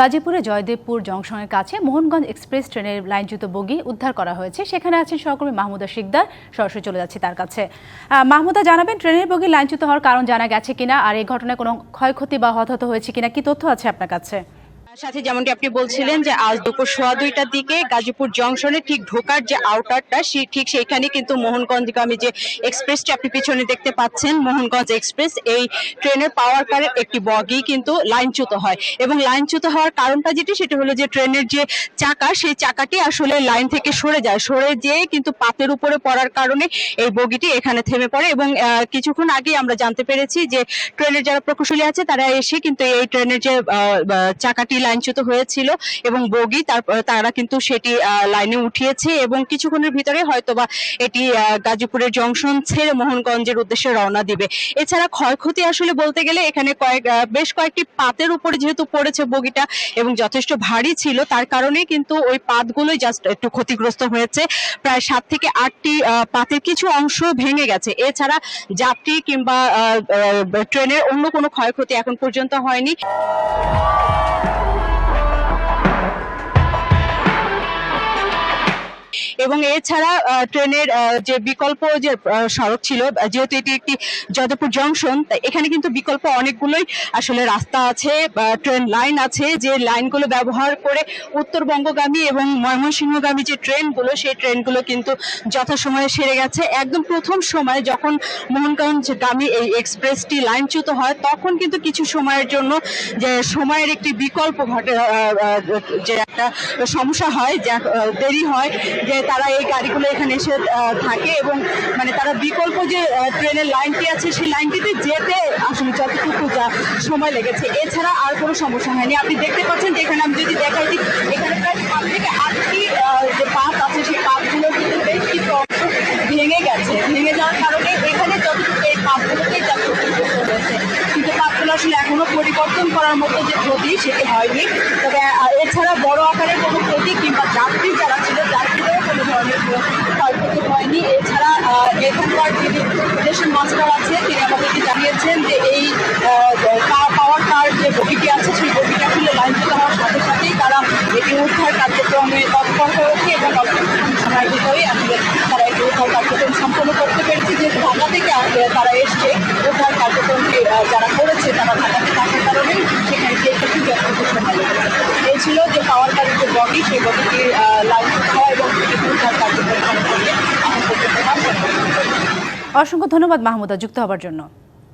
গাজীপুরে জয়দেবপুর জংশনের কাছে মোহনগঞ্জ এক্সপ্রেস ট্রেনের লাইনচ্যুত বগি উদ্ধার করা হয়েছে। সেখানে আছেন সহকর্মী মাহমুদা শিকদার। সরাসরি চলে যাচ্ছে তার কাছে। মাহমুদা, জানাবেন ট্রেনের বগি লাইনচ্যুত হওয়ার কারণ জানা গেছে কিনা? আর এই ঘটনায় কোনো ক্ষয়ক্ষতি বা হতাহত হয়েছে কিনা? কি তথ্য আছে আপনার কাছে? সাথে যেমনটি আপনি বলছিলেন যে আজ দুপুর সোয়া দুইটার দিকে গাজীপুর জংশনে ঠিক ঢোকার যে আউটারটা সে- ঠিক সেইখানে কিন্তু মোহনগঞ্জগামী যে এক্সপ্রেসটি আপনি পিছনে দেখতে পাচ্ছেন, মোহনগঞ্জ এক্সপ্রেস এই ট্রেনের পাওয়ার কারের একটি বগি কিন্তু লাইনচ্যুত হয়। এবং লাইনচ্যুত হওয়ার কারণটা যেটি, সেটি হলো যে ট্রেনের যে চাকা, সেই চাকাটি আসলে লাইন থেকে সরে যায়। সরে যেয়ে কিন্তু পাতের উপরে পড়ার কারণে এই বগিটি এখানে থেমে পড়ে এবং কিছুক্ষণ আগে আমরা জানতে পেরেছি যে ট্রেনের যারা প্রকৌশলী আছে, তারা এসে কিন্তু এই ট্রেনের যে চাকাটি লাইনচ্যুত হয়েছিল এবং বগি তারা কিন্তু সেটি লাইনে উঠিয়েছে এবং কিছুক্ষণের ভিতরে হয়তোবা এটি গাজীপুরের জংশন ছেড়ে মোহনগঞ্জের উদ্দেশ্যে রওনা দিবে। এছাড়া ক্ষয়ক্ষতি আসলে বলতে গেলে এখানে কয়েক বেশ কয়েকটি পাতের উপরে যেহেতু পড়েছে বগিটা এবং যথেষ্ট ভারী ছিল, তার কারণে কিন্তু ওই পাতগুলোই জাস্ট একটু ক্ষতিগ্রস্ত হয়েছে। প্রায় সাত থেকে আটটি পাতের কিছু অংশ ভেঙে গেছে। এছাড়া যাত্রী কিংবা ট্রেনের অন্য কোনো ক্ষয়ক্ষতি এখন পর্যন্ত হয়নি। এবং এছাড়া ট্রেনের যে বিকল্প যে সড়ক ছিল যেহেতু এটি একটি যাদবপুর জংশন এখানে কিন্তু বিকল্প অনেকগুলোই আসলে রাস্তা আছে ট্রেন লাইন আছে, যে লাইনগুলো ব্যবহার করে উত্তরবঙ্গগামী এবং ময়মনসিংহগামী যে ট্রেনগুলো, সেই ট্রেনগুলো কিন্তু যথাসময়ে সেরে গেছে। একদম প্রথম সময় যখন মোহনগঞ্জগামী এই এক্সপ্রেসটি লাইনচ্যুত হয়, তখন কিন্তু কিছু সময়ের জন্য যে, সময়ের একটি বিকল্প ঘটে যে একটা সমস্যা হয়, যা দেরি হয় যে তারা এই গাড়িগুলো এখানে এসে থাকে এবং মানে তারা বিকল্প যে ট্রেনের লাইনটি আছে সেই লাইনটিতে যেতে আসলে যতটুকু যা সময় লেগেছে। এছাড়া আর কোনো সমস্যা হয়নি। আপনি দেখতে পাচ্ছেন যে এখানে আমি যদি দেখাই দিই এখানে প্রায় সাত থেকে আটটি আহ, যে পাত আছে সেই পাতগুলো কিন্তু বেশ কিছু অংশ ভেঙে গেছে ভেঙে যাওয়ার কারণে এখানে যতটুকু এই পাতগুলোতেই যা ক্ষতিগ্রস্ত হয়েছে কিন্তু পাতগুলো আসলে এখনও পরিবর্তন করার মতো যে ক্ষতি সেটি হয়নি। তবে এছাড়া বড় আকারের কোনো ক্ষতি কিংবা যাত্রী যারা ছিল যাত্রীদেরও কোনো ধরনের ক্ষয়ক্ষতি হয়নি। এছাড়া এখানকার যিনি স্টেশন মাস্টার আছে, তিনি আমাদেরকে জানিয়েছেন যে এই পাওয়ার কার যে বগিটি আছে, সেই বগিটি আসলে লাইনচ্যুত হওয়ার সাথে সাথেই তারা এটি উদ্ধার কার্যক্রমে তৎপর হয়েছে এবং কিছুক্ষণ সময়ের ভিতরেই আসলে তারা এটি উদ্ধার কার্যক্রম সম্পন্ন করতে পেরেছে। যে ঢাকা থেকে তারা এসছে উদ্ধার কার্যক্রমটি যারা তারা ঢাকাতে থাকার সেখানে খুব করতে এই ছিল যে পাওয়ার কারের যে বগি সেই বডিটি হয় এবং উদ্ধার কার্যক্রম অসংখ্য ধন্যবাদ মাহমুদা, যুক্ত হবার জন্য।